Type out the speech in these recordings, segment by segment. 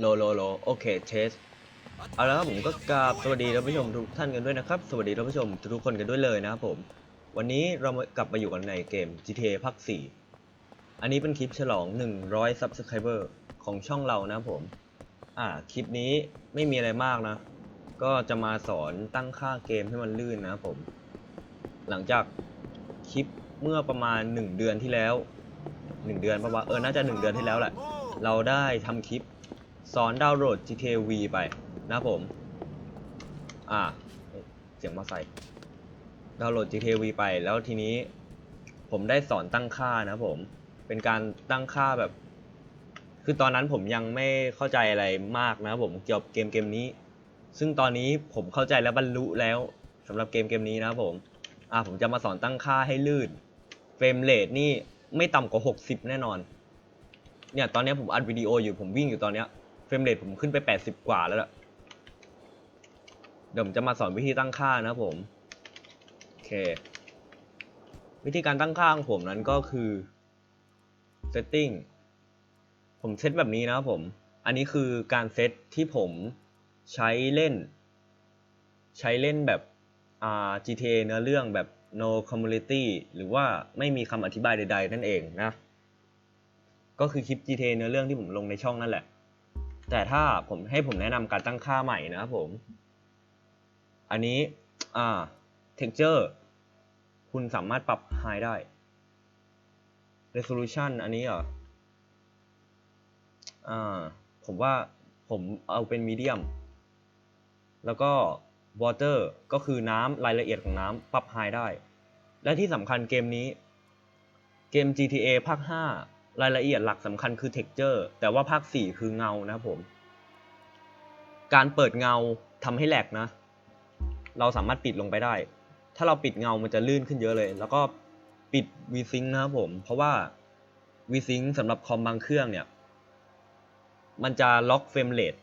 โลโลโลโอเคเทสเอาละครับผมก็กราบสวัสดีท่านผู้ชมทุกท่านกันด้วยนะครับ สวัสดีท่านผู้ชมทุกคนกันด้วยเลยนะครับผม วันนี้เรามากลับมาอยู่กันในเกม GTA ภาค4อันนี้เป็นคลิปฉลอง 100 Subscriber ของช่องเรานะครับผม อ่าคลิปนี้ไม่มีอะไรมากนะ ก็จะมาสอนตั้งค่าเกมให้มันลื่นนะครับผม หลังจากคลิปเมื่อประมาณ 1 เดือนที่แล้ว 1 เดือนประมาณเออน่าจะ 1 เดือนที่แล้วแหละเราได้ทำคลิป สอนดาวน์โหลด GTA V ไปนะผม อ่า เสียงมาใส่ ดาวน์โหลด GTA V ไปแล้วทีนี้ ผมได้สอนตั้งค่านะผม เป็นการตั้งค่าแบบ คือตอนนั้นผมยังไม่เข้าใจอะไรมากนะผมเกี่ยวกับเกมเกมนี้ ซึ่งตอนนี้ผมเข้าใจและบรรลุแล้วสำหรับเกมเกมนี้นะผม อ่า ผมจะมาสอนตั้งค่าให้ลื่น เฟรมเรทนี่ไม่ต่ำกว่า 60 แน่นอน เนี่ย ตอนนี้ผมอัดวิดีโออยู่ ผมวิ่งอยู่ตอนเนี้ย เฟรมเรทผมขึ้นไป 80 กว่าแล้วล่ะ เดี๋ยวผมจะมาสอนวิธีตั้งค่านะผม โอเค วิธีการตั้งค่าของผมนั้นก็คือ setting ผมเซตแบบนี้นะครับผม อันนี้คือการเซตที่ผมใช้เล่น ใช้เล่นแบบ GTA เนื้อเรื่องแบบ no community หรือว่าไม่มีคำอธิบายใด ๆ นั่นเองนะ ก็คือคลิป GTA เนื้อเรื่องที่ผมลงในช่องนั่นแหละ แต่ถ้าผมให้ผมแนะนำการตั้งค่าใหม่นะครับผม อันนี้อ่า texture คุณสามารถปรับ high ได้ resolution อันนี้เหรออ่า ผมว่าผมเอาเป็น medium แล้วก็ water ก็คือน้ำรายละเอียดของน้ำปรับ high ได้ และที่สำคัญเกมนี้ เกม GTA ภาค 5 รายละเอียดหลักสำคัญคือ texture แต่ว่าภาค 4 คือเงานะครับผม การเปิดเงาทำให้แหลกนะ เราสามารถปิดลงไปได้ ถ้าเราปิดเงามันจะลื่นขึ้นเยอะเลย แล้วก็ปิด VSync นะครับผม เพราะว่า VSync สำหรับคอมบางเครื่องเนี่ย มันจะล็อกเฟรมเรท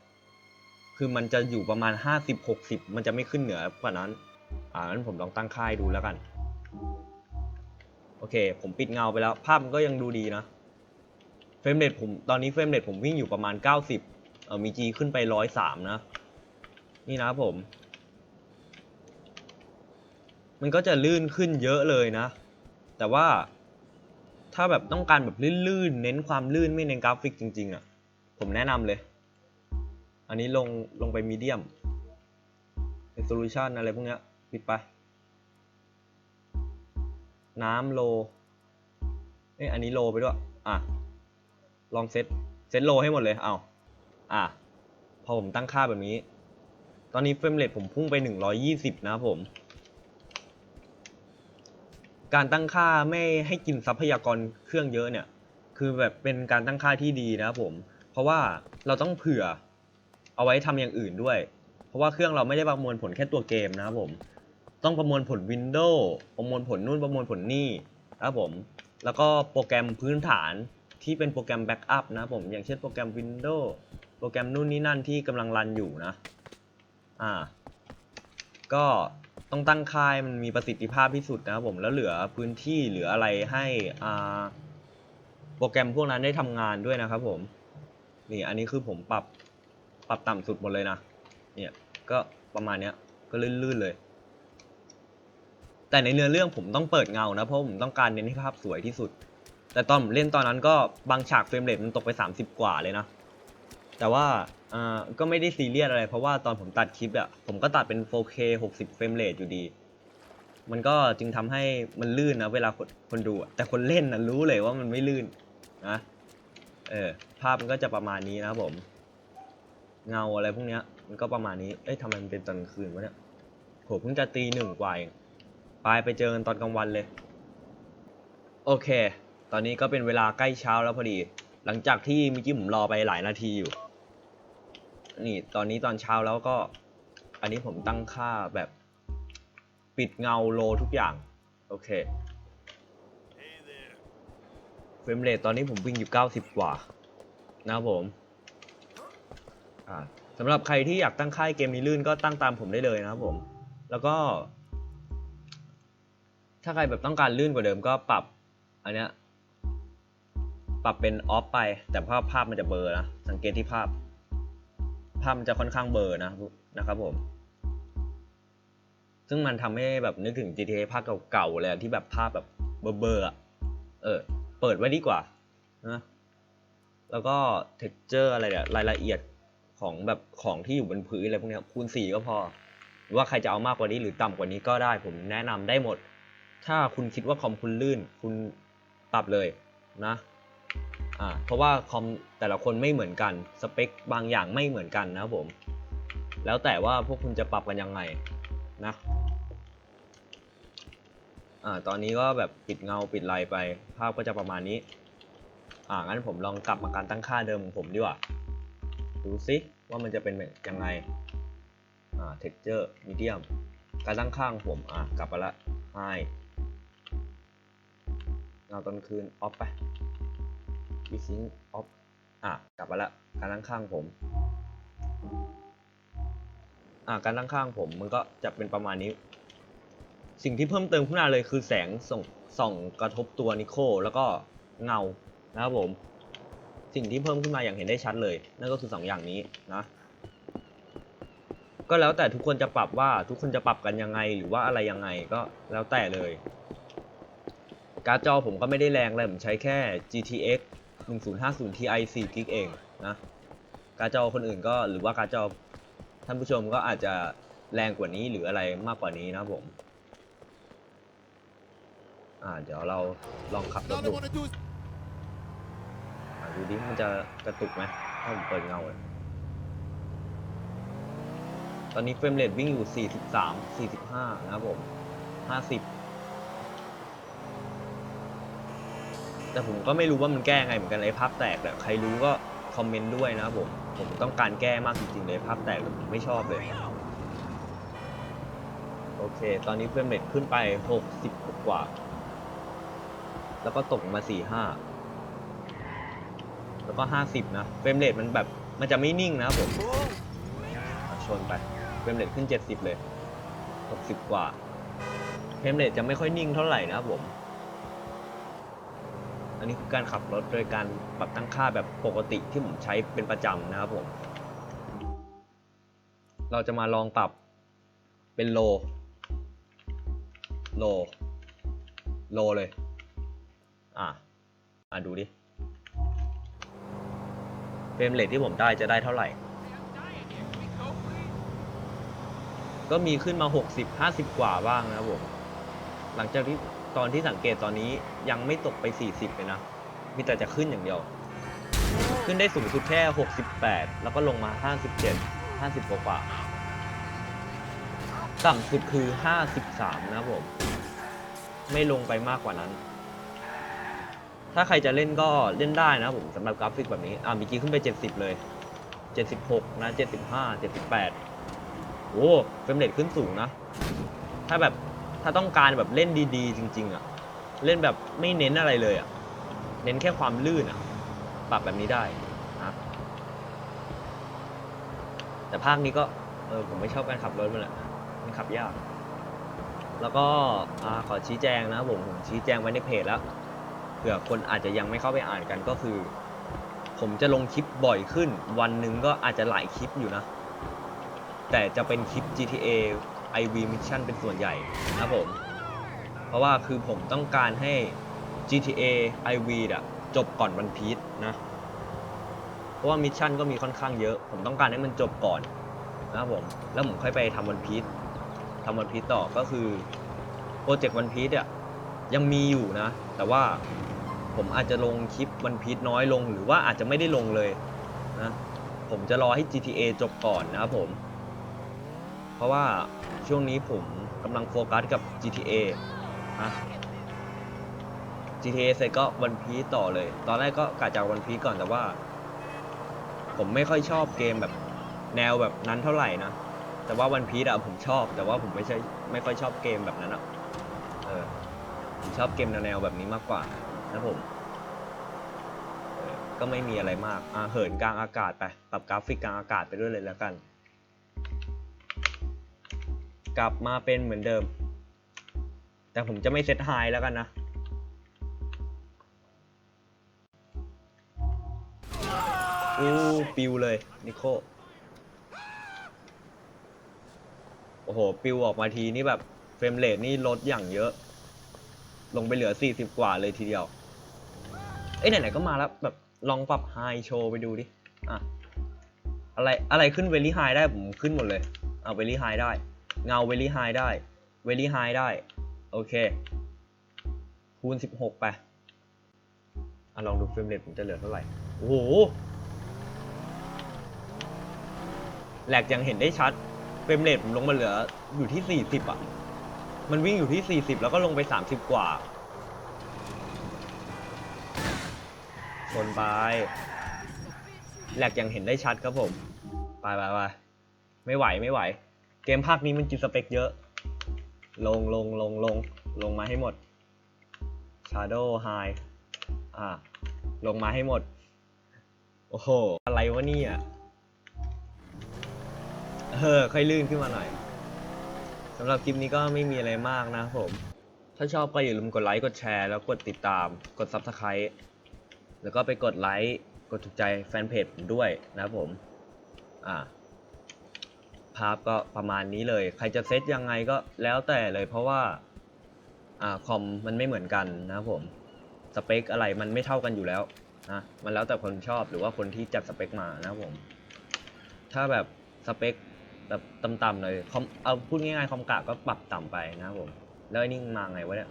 คือมันจะอยู่ประมาณ 50-60 มันจะไม่ขึ้นเหนือกว่านั้น อ่างั้นผมลองตั้งค่ายดูแล้วกัน โอเค ผมปิดเงาไปแล้ว ภาพมันก็ยังดูดีนะ เฟรมเรทผมตอนนี้เฟรมเรทผมวิ่งอยู่ประมาณ 90เออมี G ขึ้นไป 103 นะ นี่นะครับผม มันก็จะลื่นขึ้นเยอะเลยนะ แต่ว่าถ้าแบบต้องการแบบลื่นๆ เน้นความลื่นไม่เน้นกราฟิกจริงๆอะ ผมแนะนำเลย อันนี้ลงลงไปมีเดียม resolution อะไรพวกเนี้ยปิดไป น้ำโล เอ้ยอันนี้โลไปด้วย อะ ลองเซตเซตโลให้หมดเลย เอาอะ พอผมตั้งค่าแบบนี้ ตอนนี้เฟรมเรทผมพุ่งไป 120 นะครับผม การตั้งค่าไม่ให้กินทรัพยากรเครื่องเยอะเนี่ย คือแบบเป็นการตั้งค่าที่ดีนะผม เพราะว่าเราต้องเผื่อเอาไว้ทำอย่างอื่นด้วย เพราะว่าเครื่องเราไม่ได้ประมวลผลแค่ตัวเกมนะครับผม ต้องประมวลผล Windows ประมวลผลนู่นประมวลผลนี่นะครับผม แล้วก็โปรแกรมพื้นฐาน ที่เป็นโปรแกรมแบ็กอัพนะผมอย่างเช่นโปรแกรม Windows โปรแกรมนู่นนี่นั่นที่กำลังรันอยู่นะอ่าก็ต้องตั้งค่ายมันมีประสิทธิภาพที่สุดนะครับผมแล้วเหลือพื้นที่เหลืออะไรให้อ่าโปรแกรมพวกนั้นได้ทำงานด้วยนะครับผมนี่อันนี้คือผมปรับปรับต่ำสุดหมดเลยนะเนี่ยก็ประมาณเนี้ยก็ลื่นๆเลย แต่ในเนื้อเรื่องผมต้องเปิดเงานะเพราะผมต้องการเน้นให้ภาพสวยที่สุด แต่ตอนผมเล่นตอนนั้นก็บางฉากเฟรมเรทมันตกไป 30 กว่าเลยนะ แต่ว่าอ่าก็ไม่ได้ซีเรียสอะไร เพราะว่าตอนผมตัดคลิปอะผมก็ตัดเป็น 4K 60 เฟรมเรทอยู่ดี มันก็จึงทำให้มันลื่นนะเวลาคนคนดู แต่คนเล่นนะรู้เลยว่ามันไม่ลื่นนะ เออภาพมันก็จะประมาณนี้นะผม เงาอะไรพวกเนี้ย มันก็ประมาณนี้ เอ้ยทำไมมันเป็นตอนคืนวะเนี่ยโหเพิ่งจะตีหนึ่งกว่าเองไปไปเจอกันตอนกลางวันเลย โอเค ตอนนี้ก็เป็นเวลาใกล้เช้าแล้วพอดี หลังจากที่เมื่อกี้ผมรอไปหลายนาทีอยู่ นี่ตอนนี้ตอนเช้าแล้วก็ อันนี้ผมตั้งค่าแบบ ปิดเงาโลทุกอย่าง โอเคเฟรมเรทตอนนี้ผมวิ่งอยู่ 90 กว่า นะครับผมสำหรับใครที่อยากตั้งค่ายเกมนี้ลื่นก็ตั้งตามผมได้เลยนะครับผม แล้วก็ ถ้าใครแบบต้องการลื่นกว่าเดิมก็ปรับ อันเนี้ย ปรับเป็นออฟไป แต่ภาพภาพมันจะเบลอนะ สังเกตที่ภาพ ภาพมันจะค่อนข้างเบลอนะนะครับผม ซึ่งมันทำให้แบบนึกถึง GTA ภาคเก่าๆเลยที่แบบภาพแบบเบลอๆอะเออ เปิดไว้ดีกว่านะแล้วก็ texture อะไรเนี่ยรายละเอียดของแบบของที่อยู่บนพื้นอะไรพวกนี้คูณสี่ก็พอ ว่าใครจะเอามากกว่านี้หรือต่ำกว่านี้ก็ได้ผมแนะนำได้หมด ถ้าคุณคิดว่าคอมคุณลื่น คุณปรับเลยนะ อ่าเพราะว่าคอมแต่ละคนไม่เหมือนกันสเปคบางอย่างไม่เหมือนกันนะครับผม แล้วแต่ว่าพวกคุณจะปรับกันยังไงนะอ่าตอนนี้ก็แบบปิดเงาปิดไลน์ไป ภาพก็จะประมาณนี้ อ่างั้นผมลองกลับมาการตั้งค่าเดิมของผมดีกว่า ดูซิว่ามันจะเป็นแบบยังไง อ่า texture medium การตั้งค่าของผม อ่ากลับมาละ high เงาตอนคืน off ไป Vising off อะกลับมาละการตั้งค่างผม อ่าการตั้งค่างผมมันก็จะเป็นประมาณนี้ สิ่งที่เพิ่มเติมขึ้นมาเลยคือแสงส่องส่องกระทบตัวนิโคแล้วก็เงานะครับผม สิ่งที่เพิ่มขึ้นมาอย่างเห็นได้ชัดเลย นั่นก็คือสองอย่างนี้นะก็แล้วแต่ทุกคนจะปรับว่าทุกคนจะปรับกันยังไงหรือว่าอะไรยังไงก็แล้วแต่เลย การ์ดจอผมก็ไม่ได้แรงเลยผมใช้แค่ GTX 1050 Ti 4 g b เองนะการ์ดจอคนอื่นก็หรือว่าการ์ดจอท่านผู้ชมก็อาจจะแรงกว่านี้หรืออะไรมากกว่านี้นะครับผมอ่าเดี๋ยวเราลองขับรถ All ดู they want to do is อะดูดิมันจะกระตุกไหมถ้าผมเปิดเงาเลยตอนนี้เฟรมเรทวิ่งอยู่ 43 45 นะครับผม 50 แต่ผมก็ไม่รู้ว่ามันแก้ไงเหมือนกันไอ้ภาพแตกแต่ใครรู้ก็คอมเมนต์ด้วยนะครับผมผมต้องการแก้มากจริงๆเลยภาพแตกผมไม่ชอบเลยโอเค ตอนนี้เฟรมเรทขึ้นไป 60 กว่า แล้วก็ตกมา 45 แล้วก็ห้าสิบนะ เฟรมเรทมันแบบ มันจะไม่นิ่งนะครับผม ชนไป เฟรมเรทขึ้นเจ็ดสิบเลยหกสิบกว่า เฟรมเรทจะไม่ค่อยนิ่งเท่าไหร่นะครับผม อันนี้คือการขับรถโดยการปรับตั้งค่าแบบปกติที่ผมใช้เป็นประจำนะครับผม เราจะมาลองปรับเป็นโล โล โลเลย อะ อะดูดิ เฟรมเรทที่ผมได้จะได้เท่าไหร่ ก็มีขึ้นมา 60 50 กว่าบ้างนะครับผม หลังจากที่ ตอนที่สังเกตตอนนี้ยังไม่ตกไป 40เลยนะ มีแต่จะขึ้นอย่างเดียว ขึ้นได้สูงสุดแค่ 68 แล้วก็ลงมา 57 50 กว่ากว่าต่ำสุดคือ 53 นะผม ไม่ลงไปมากกว่านั้น ถ้าใครจะเล่นก็เล่นได้นะผมสำหรับกราฟิกแบบนี้ อ่ามีกี้ขึ้นไป 70 เลย 76 นะ 75 78 โอ้เฟรมเรทขึ้นสูงนะ ถ้าแบบ ถ้าต้องการแบบเล่นดีๆ จริง ๆอะเล่นแบบไม่เน้นอะไรเลยอะเน้นแค่ความลื่นอะปรับแบบนี้ได้นะแต่ภาคนี้ก็เออผมไม่ชอบการขับรถมันแหละมันขับยาก แล้วก็อขอชี้แจงนะผมผมชี้แจงไว้ในเพจแล้วเผื่อคนอาจจะยังไม่เข้าไปอ่านกันก็คือ ผมจะลงคลิปบ่อยขึ้น วันหนึ่งก็อาจจะหลายคลิปอยู่นะ แต่จะเป็นคลิป GTA IV Mission เป็นส่วนใหญ่นะผม เพราะว่าคือผมต้องการให้ GTA IV อะจบก่อนวันพีชนะ เพราะว่ามิชชั่นก็มีค่อนข้างเยอะ ผมต้องการให้มันจบก่อนนะครับผม แล้วผมค่อยไปทำวันพีชทำวันพีชต่อก็คือโปรเจกต์วันพีชอะยังมีอยู่นะ แต่ว่าผมอาจจะลงคลิปวันพีชน้อยลง หรือว่าอาจจะไม่ได้ลงเลยนะ ผมจะรอให้ GTA จบก่อนนะครับผม ราะว่าช่วงนี้ผมกำลังโฟกัสกับ GTA นะ GTA เสร็จก็วันพีซต่อเลย ตอนแรกก็กะจากวันพีซก่อนแต่ว่า ผมไม่ค่อยชอบเกมแบบแนวแบบนั้นเท่าไหร่นะ แต่ว่าวันพีซอะผมชอบ แต่ว่าผมไม่ใช่ไม่ค่อยชอบเกมแบบนั้นอะเออผมชอบเกมแนวแบบนี้มากกว่านะผมก็ไม่มีอะไรมากอ่าเหินกลางอากาศไป ปรับกราฟิกกลางอากาศไปด้วยเลยแล้วกัน กลับมาเป็นเหมือนเดิม แต่ผมจะไม่เซตไฮแล้วกันนะ อู้ปิวเลยนิโคโอ้โห ปิวออกมาทีนี่แบบ เฟรมเรทนี่ลดอย่างเยอะ ลงไปเหลือ 40 กว่าเลยทีเดียว เอ้ยไหนๆก็มาแล้ว แบบลองปรับไฮโชว์ไปดูดิ อะ อะไร อะไรขึ้นเวลี่ไฮได้ ผมขึ้นหมดเลย เอาเวลี่ไฮได้ เงาเวลี่ไฮได้เวลี่ไฮได้ โอเค คูณ 16 ไปอะลองดูเฟรมเรทผมจะเหลือเท่าไหร่ โอ้โหแหลกยังเห็นได้ชัดเฟรมเรทผมลงมาเหลืออยู่ที่ 40อะ มันวิ่งอยู่ที่ 40 แล้วก็ลงไป 30 กว่าชนไปแหลกยังเห็นได้ชัดครับผม ไปไปไปไม่ไหวไม่ไหว เกมภาคนี้มันกินสเปคเยอะ ลงลงลงลงลงมาให้หมด Shadow High อ่า ลงมาให้หมด โอ้โห อะไรวะเนี่ยเออค่อยลื่นขึ้นมาหน่อยสำหรับคลิปนี้ก็ไม่มีอะไรมากนะครับผม ถ้าชอบก็อย่าลืมกดไลค์ กดแชร์ แล้วกดติดตาม กด Subscribe แล้วก็ไปกดไลค์ กดถูกใจแฟนเพจผมด้วยนะครับผม อ่า ภาพก็ประมาณนี้เลย ใครจะเซตยังไงก็แล้วแต่เลยเพราะว่าอ่าคอมมันไม่เหมือนกันนะครับผมสเปคอะไรมันไม่เท่ากันอยู่แล้วนะมันแล้วแต่คนชอบหรือว่าคนที่จัดสเปคมานะครับผม ถ้าแบบสเปคแบบต่ำๆหน่อยคอมเอาพูดง่ายๆคอมกะก็ปรับต่ำไปนะครับผม แล้วนี่มาไงวะเนี่ย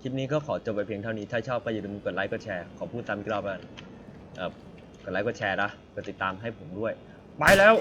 คลิปนี้ก็ขอจบไปเพียงเท่านี้ ถ้าชอบก็อย่าลืมกดไลค์กดแชร์ ขอพูดซ้ำอีกรอบกันเออกดไลค์กดแชร์นะกดติดตามให้ผมด้วย ไปแล้ว